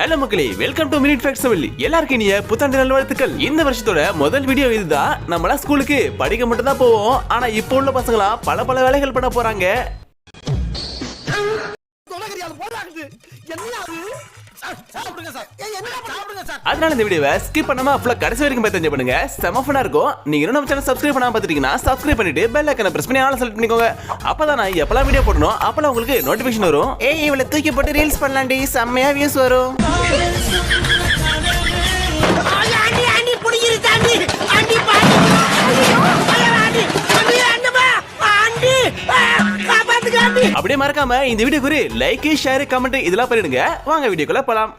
Hello மக்களே. Welcome to minute facts Tamil எல்லாருக்கும் இனிய புத்தாண்டு நல்வாழ்த்துக்கள். இந்த வருஷத்தோட முதல் வீடியோ இதுதான். நம்மளா ஸ்கூலுக்கு படிக்க மட்டும் தான் போவோம். ஆனா இப்போ உள்ள பசங்களாம் பல பல வேலைகள் பண்ண போறாங்க. அதனால இந்த வீடியோவை ஸ்கிப் பண்ணாம ஃபுல்லா கடைசி வரைக்கும் பார்த்து தெரிஞ்சு பண்ணுங்க. செம ஃபனா இருக்கும். நீங்க இன்னும் நம்ம சேனல் சப்ஸ்கிரைப் பண்ணாம பார்த்துட்டீங்கன்னா சப்ஸ்கிரைப் பண்ணிட்டு பெல் ஐக்கனை பிரஸ் பண்ணி ஆள செலக்ட் பண்ணிக்கோங்க. அப்பதான் நான் எப்பலாம் வீடியோ போடணும் அப்பலாம் உங்களுக்கு நோட்டிபிகேஷன் வரும். ஏய் இவளை தூக்கி போட்டு ரீல்ஸ் பண்ணலாம்டி. செம்மையா வியூஸ் வரும். ஆண்டி ஆண்டி புடிங்கிரு தாண்டி. ஆண்டி பாண்டி அப்படியே மறக்காம இந்த வீடியோக்கு ஒரு லைக் ஷேர் கமெண்ட் இதெல்லாம் பண்ணிடுங்க வாங்க வீடியோக்குள்ள போலாம்.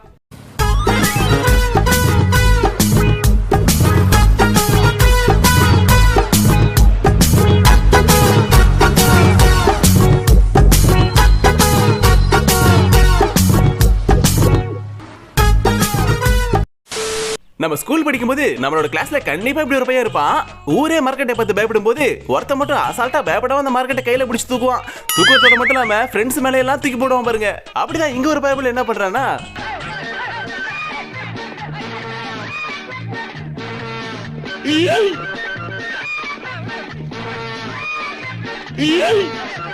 நம்ம ஸ்கூல் படிக்கும்போது நம்மளோட கிளாஸ்ல கண்டிப்பா இப்படி ஒரு பையன் இருப்பான். ஊரே மார்க்கெட்டை பார்த்து பயப்படும் போது ஒருத்த மட்டும் அசால்ட்டா பயப்படாம அந்த மார்க்கெட்டை கையில பிடிச்சி தூக்குவான். தூக்கத்தோட மட்டும் இல்லாம ஃப்ரெண்ட்ஸ் மேல எல்லாம் தூக்கி போடுவான் பாருங்க. அப்படிதான் இங்க ஒரு பயபிள் என்ன பண்றான்னா அவன்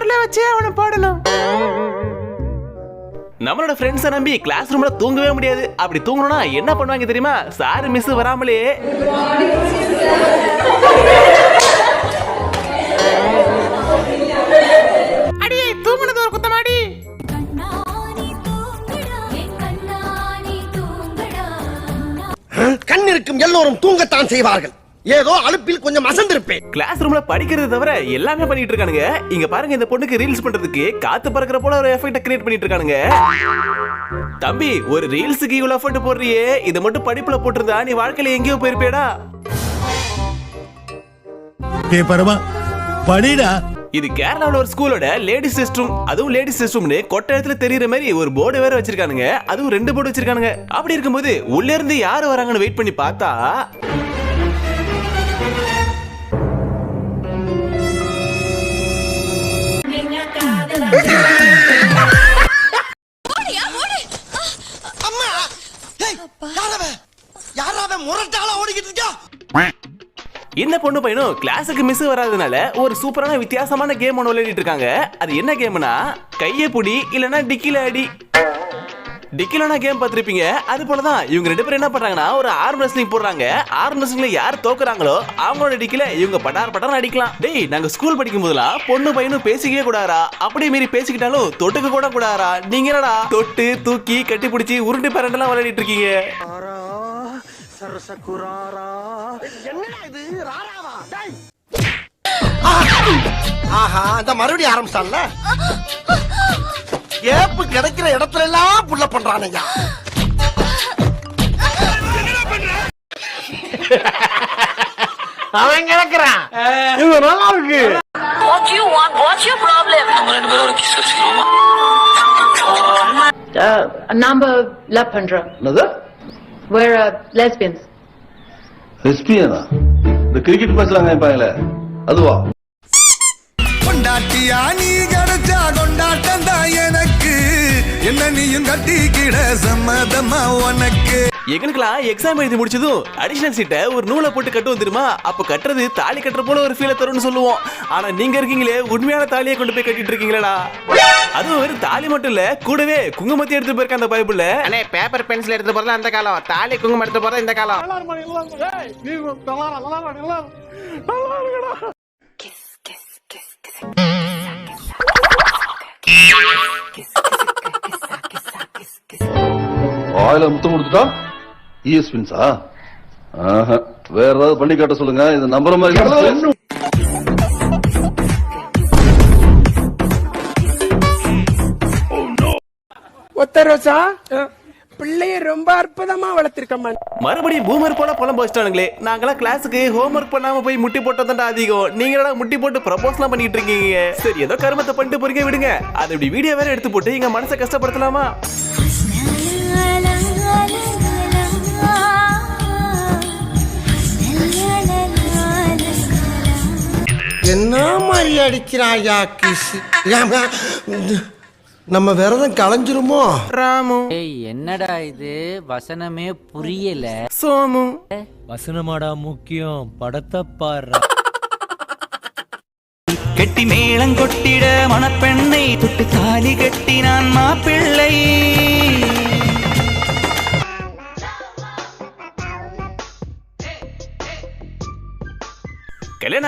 பொருளை வச்சே அவனை பாடணும். நம்மளோட ஃப்ரெண்ட்ஸை நம்பி கிளாஸ் ரூம்ல தூங்கவே முடியாது. அப்படி தூங்கணும்னா என்ன பண்ணுவாங்க தெரியுமா? சார் மிஸ் வராமலே. அடியே தூங்குனது ஒரு குத்தமாடி கண் இருக்கும் எல்லோரும் தூங்கத்தான் செய்வார்கள். ஏதோ அலுப்பில் கொஞ்சம் அசந்திருப்பேன். கிளாஸ் ரூம்ல படிக்கிறது தவிர எல்லாமே பண்ணிட்டு இருக்கானுங்க. இங்க பாருங்க இந்த பொண்ணுக்கு ரீல்ஸ் பண்றதுக்கு காத்து பறக்கிற போல ஒரு எஃபெக்ட் கிரியேட் பண்ணிட்டு இருக்கானுங்க. தம்பி ஒரு ரீல்ஸுக்கு இவ்வளவு எஃபெக்ட் போடுறியே? இதை மட்டும் படிப்புல போட்டிருந்தா நீ வாழ்க்கையில எங்கேயோ போயிருப்பேடா. டே பரமா படிடா. இது கேரளாவுல ஒரு ஸ்கூலோட லேடிஸ் ரெஸ்ட் ரூம் அதுவும் லேடிஸ் ரெஸ்ட் ரூம்னு கொட்ட இடத்துல தெரியற மாதிரி ஒரு போர்டு வேற வச்சிருக்கானுங்க. அதுவும் ரெண்டு போர்டு வச்சிருக்கானுங்க. அப்படி இருக்கும்போது உள்ள இருந்து யாரு வராங்கன்னு வெயிட் பண்ணி பார்த்தா இந்த பொண்ணு பையனும் கிளாஸுக்கு மிஸ் வராதனால ஒரு சூப்பரான வித்தியாசமான கேம் ஒன்று விளையாடிட்டு இருக்காங்க. அது என்ன கேம்னா கையை புடி இல்லைன்னா டிக்கில அடி. டிக்கிலோனா கேம் பார்த்திருப்பீங்க? அது போல தான் இவங்க ரெண்டு பேரும் என்ன பண்றாங்கன்னா ஒரு ஆர்ம் ரெஸ்லிங் போடுறாங்க. ஆர்ம் ரெஸ்லிங்ல யார் தோக்குறாங்களோ அவங்களோட டிக்கில இவங்க பட்டார் பட்டார் அடிக்கலாம். டேய் நாங்க ஸ்கூல் படிக்கும் போதெல்லாம் பொண்ணு பையனும் பேசிக்கவே கூடாரா அப்படியே மீறி பேசிக்கிட்டாலும் தொட்டுக்க கூட கூடாரா நீங்க என்னடா தொட்டு தூக்கி கட்டி பிடிச்சி உருண்டு பேரண்டெல்லாம் விளையாடிட்டு இருக்கீங்க? என்னடா இது? ராராவா? டேய். ஆஹா அந்த மறுபடியும் ஆரம்பிச்சான்ல? ஏப்பு கிடைக்கிற இடத்துல எல்லாம் புள்ள பண்றானையா அவன் கிடக்குறான். இது நல்லா இருக்கு. Problem? uh, நாம லவ் பண்றோம். என்னது? வேற லெஸ்பியன்ஸ் எஸ்பியனா இந்த கிரிக்கெட் மேட்ச்ல கேட்பாங்களே அதுவா? கொண்டாட்டியா நீ கிடைச்சா கொண்டாட்டம் தான் எனக்கு. என்ன நீயும் கட்டிக்கிட சம்மதமா உனக்கு எங்களுக்கெல்லாம் எக்ஸாம் எழுதி முடிச்சதும் அடிஷனல் சீட்டை ஒரு நூலை போட்டு கட்டுவோம் தெரியுமா அப்ப கட்டுறது தாலி கட்டுற போல ஒரு ஃபீலை தரும்னு சொல்லுவோம் ஆனா நீங்க இருக்கீங்களே உண்மையான தாலியை கொண்டு போய் கட்டிட்டு இருக்கீங்களா அதுவும் வெறும் தாலி மட்டும் இல்ல கூடவே குங்குமத்தி எடுத்து போயிருக்க அந்த பைபிள்ல அண்ணே பேப்பர் பென்சில் எடுத்து போறதா அந்த காலம் தாலி குங்குமம் எடுத்து போறதா இந்த காலம் ஆயில முத்தம் கொடுத்துட்டா இஎஸ்பின்ஸா வேற ஏதாவது பண்ணி காட்ட சொல்லுங்க. இது நம்புற மாதிரி. ஒத்த ரோசா பிள்ளைய ரொம்ப அற்புதமா வளர்த்திருக்கம்மா. மறுபடியும் பூமர் போல புலம்ப வச்சிட்டானுங்களே நாங்களாம் கிளாஸுக்கு ஹோம்ஒர்க் பண்ணாம போய் முட்டி போட்டதாண்டா அதிகம். நீங்க என்னடா முட்டி போட்டு ப்ரப்போஸ்லாம் பண்ணிட்டு இருக்கீங்க. சரி ஏதோ கருமத்தை பண்ணிட்டு போறீங்க விடுங்க. அது இப்படி வீடியோ வேற எடுத்து போட்டு எங்க மனசை கஷ்டப்படுத்தலாமா? என்ன மாதிரி அடிக்கிறாயா கிஸ் நம்ம விரதம் களைஞ்சிருமோ ராமு. ஏய் என்னடா இது? வசனமே புரியல. சோமு. வசனமாடா முக்கியம். படத்தை பாரு கெட்டி மேளம் கொட்டிட மணப்பெண்ணை தொட்டு தாலி கட்டி நான் மாப்பிள்ளை.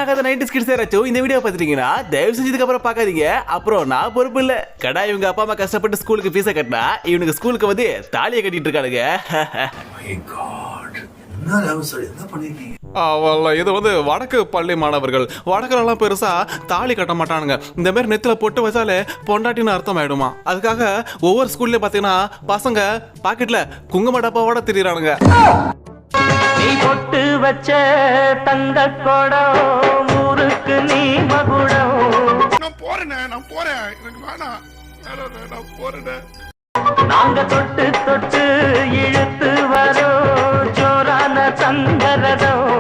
ஆகாத நைன்டி ஸ்கிட்ஸ் யாராச்சும் இந்த வீடியோ பார்த்துட்டீங்கன்னா தயவு செஞ்சதுக்கு அப்புறம் பார்க்காதீங்க. அப்புறம் நான் பொறுப்பு இல்ல. கடா இவங்க அப்பா அம்மா கஷ்டப்பட்டு ஸ்கூலுக்கு ஃபீஸை கட்டினா இவனுக்கு ஸ்கூலுக்கு வந்து தாலியை கட்டிட்டு இருக்கானுங்க அவல்ல இது வந்து வடக்கு பள்ளி மாணவர்கள். வடக்குலலாம் பெருசா தாலி கட்ட மாட்டானுங்க. இந்த மாதிரி நெத்தில பொட்டு வச்சாலே பொண்டாட்டின்னு அர்த்தம் ஆயிடுமா அதுக்காக ஒவ்வொரு ஸ்கூல்லயும் பாத்தீங்கன்னா பசங்க பாக்கெட்ல குங்கும டப்பாவோட திரியிறானுங்க. நீ பொட்டு வச்ச தந்த கொடம் ஊருக்கு நீ மகுடம். நான் போறேனே நான் போறேன். எனக்கு வேணாம். நான் போறேனே. நாங்க தொட்டு தொட்டு இழுத்து வரோம் ஜோரான சங்கரதம்.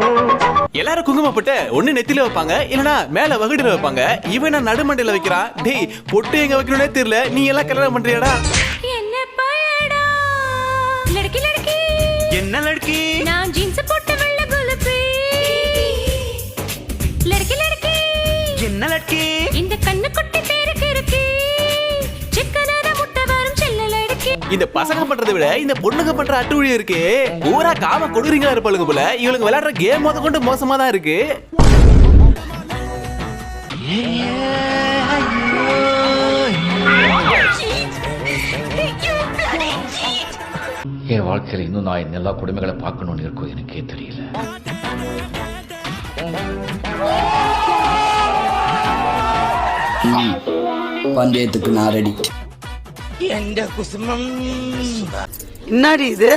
எல்லாரும் குங்குமப்பட்டு ஒண்ணு நெத்தில வைப்பாங்க இல்லனா மேல வகுடுல வைப்பாங்க. இவன் நடுமண்டையில வைக்கிறான் டேய் பொட்டு எங்க வைக்கணும்னே தெரியல. நீ எல்லாம் கல்யாணம் பண்றியாடா? என்ன லடக்கி என்ன லடக்கி? இந்த பசங்க பண்றதை விட இந்த பொண்ணுங்க பண்ற அட்டுழியம் இருக்கு. ஊரா காம கொடுக்குறீங்களா இருப்பாளுங்க போல. இவளுங்க விளையாடுற கேம் முத கொண்டு மோசமா தான் இருக்கு. என் வாழ்க்கையில இன்னும் நான் இந்த எல்லா குடும்பங்களை பார்க்கணும்னு இருக்கும் எனக்கே தெரியல. பந்தயத்துக்கு நான் ரெடி எந்த குசுமம்? என்னடி இது?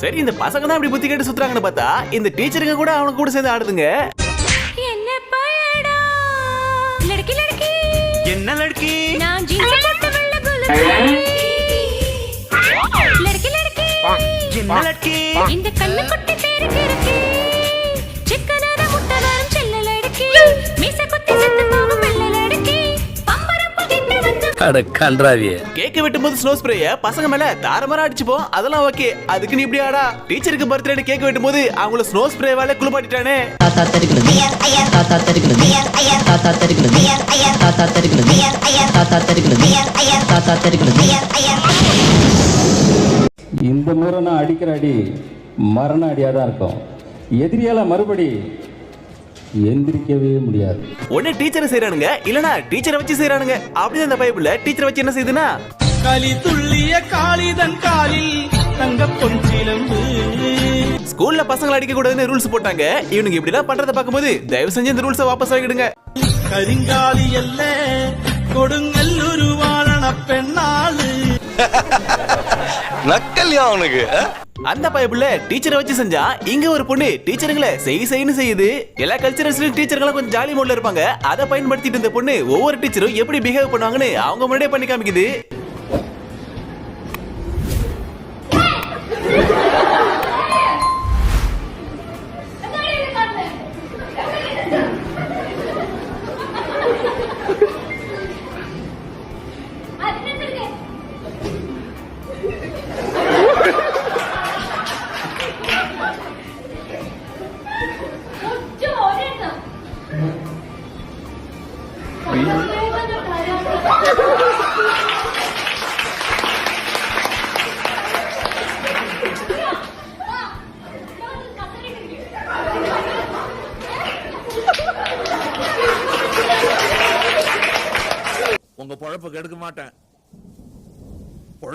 சரி இந்த பசங்க தான் இப்படி புத்தி கேட்டு சுத்துறாங்கன்னு பார்த்தா இந்த டீச்சருங்க கூட அவனுக்கு கூட சேர்ந்து ஆடுதுங்க. என்ன லடக்கி என்ன லடக்கி? இந்த கண்ணு குட்டி பேருக்கு இருக்கு. அட கன்றாவியே. கேக்க வெட்டும் போது ஸ்னோ ஸ்ப்ரேய பசங்க மேல தாரமரா அடிச்சுப்போம் அதெல்லாம் ஓகே அதுக்கு நீ இப்படி ஆடா டீச்சருக்கு பர்த்டே கேக் வெட்டும் போது அவங்கள ஸ்னோ ஸ்ப்ரேவால குளிப்பாட்டிட்டானே. தாத்தா தருகிறது தாத்தா தருகிறது தாத்தா தருகிறது தாத்தா தருகிறது தாத்தா தருகிறது தாத்தா தருகிறது இந்த முறை நான் அடிக்கிற அடி மரண அடியாக தான் இருக்கும். எதிரியால மறுபடி எந்திரிக்கவே முடியாது. ஒண்ணு டீச்சரை செய்யறானுங்க இல்லனா டீச்சரை வச்சு செய்யறானுங்க அப்படிதான் இந்த பைபிள்ல டீச்சரை வச்சு என்ன செய்யுதுன்னா? களி துள்ளிய காளிதன் காலில் தங்க பொன்சிலம்பு ஸ்கூல்ல பசங்களை அடிக்க கூடாதுன்னு ரூல்ஸ் போட்டாங்க. இவனுங்க இப்படி எல்லாம் பண்றத பார்க்கும்போது தயவு செஞ்சு இந்த ரூல்ஸை வாபஸ் வாங்கிடுங்க. கரிங்காலி அல்ல கொடுங்கல் உருவான பெண்ணாளு. நக்கல்யா அவனுக்கு அந்த பைபிள்ல டீச்சரை வச்சு செஞ்சா இங்க ஒரு பொண்ணு டீச்சருங்களை செய் செய்யுன்னு செய்யுது. எல்லா கல்ச்சரல்ஸ்லயும் டீச்சருங்களும் கொஞ்சம் ஜாலி மோட்ல இருப்பாங்க. அதை பயன்படுத்திட்டு இந்த பொண்ணு ஒவ்வொரு டீச்சரும் எப்படி பிஹேவ் பண்ணுவாங்கன்னு அவங்க முன்னாடியே பண்ணி காமிக்குது.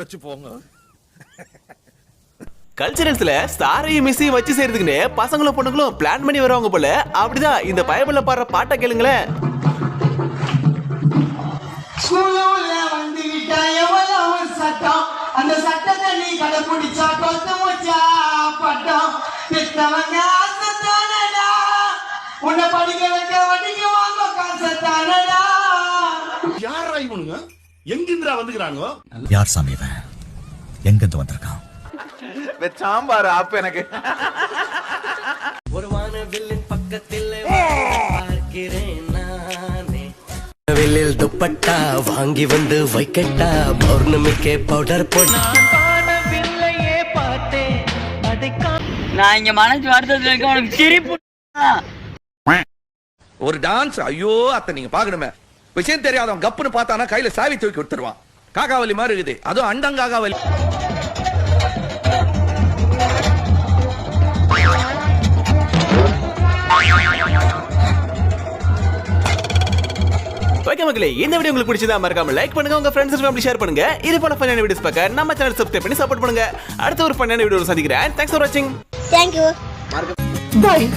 பொழைச்சு போங்க. கல்ச்சரல்ஸ்ல ஸ்டாரையும் மிஸ்ஸையும் வச்சு செய்யறதுக்குன்னு பசங்களும் பொண்ணுங்களும் பிளான் பண்ணி வருவாங்க போல. அப்படிதான் இந்த பைபிள்ல பாடுற பாட்டை கேளுங்களேன். சட்டம் அந்த சட்டத்தை நீ கடைபிடிச்சா கொத்து வச்சா பட்டம். பெத்தவங்க ஆசத்தானடா. உன்னை படிக்க வைக்க வட்டிக்கு வாங்க காசத்தானடா. யாரா இவனுங்க? எங்கிருந்துடா வந்துக்கிறாங்க? யார் சாமி இவன்? எங்கிருந்து வந்திருக்கான்? சாம்பார் அப்ப எனக்கு. ஒரு வானவில்லின் பக்கத்தில் வில்லில் துப்பட்டா வாங்கி வந்து வைக்கட்டா பௌர்ணமிக்கே பவுடர் போட்டா நான் இங்க மனசு வருத்தத்துல உனக்கு சிரிப்பு ஒரு டான்ஸ் ஐயோ அத்தை நீங்க பாக்கணுமே விஷயம் தெரியாதவன் கப்புன்னு பார்த்தானா கையில சாவி தூக்கி கொடுத்துருவான். காகாவலி மாதிரி இருக்குது. அதுவும் அண்டங்காகாவலி ஓகே மக்களே இந்த வீடியோ உங்களுக்கு பிடிச்சதா மறக்காம லைக் பண்ணுங்க உங்க ஃப்ரெண்ட்ஸ் ஃபேமிலி ஷேர் பண்ணுங்க. இது போல ஃபன்னான வீடியோஸ் பார்க்க நம்ம சேனல் சப்ஸ்கிரைப் பண்ணி சப்போர்ட் பண்ணுங்க. அடுத்த ஒரு ஃபன்னான வீடியோ சந்திக்கிறேன். தேங்க்ஸ் ஃபார் வாட்சிங் தேங்க்யூ பாய்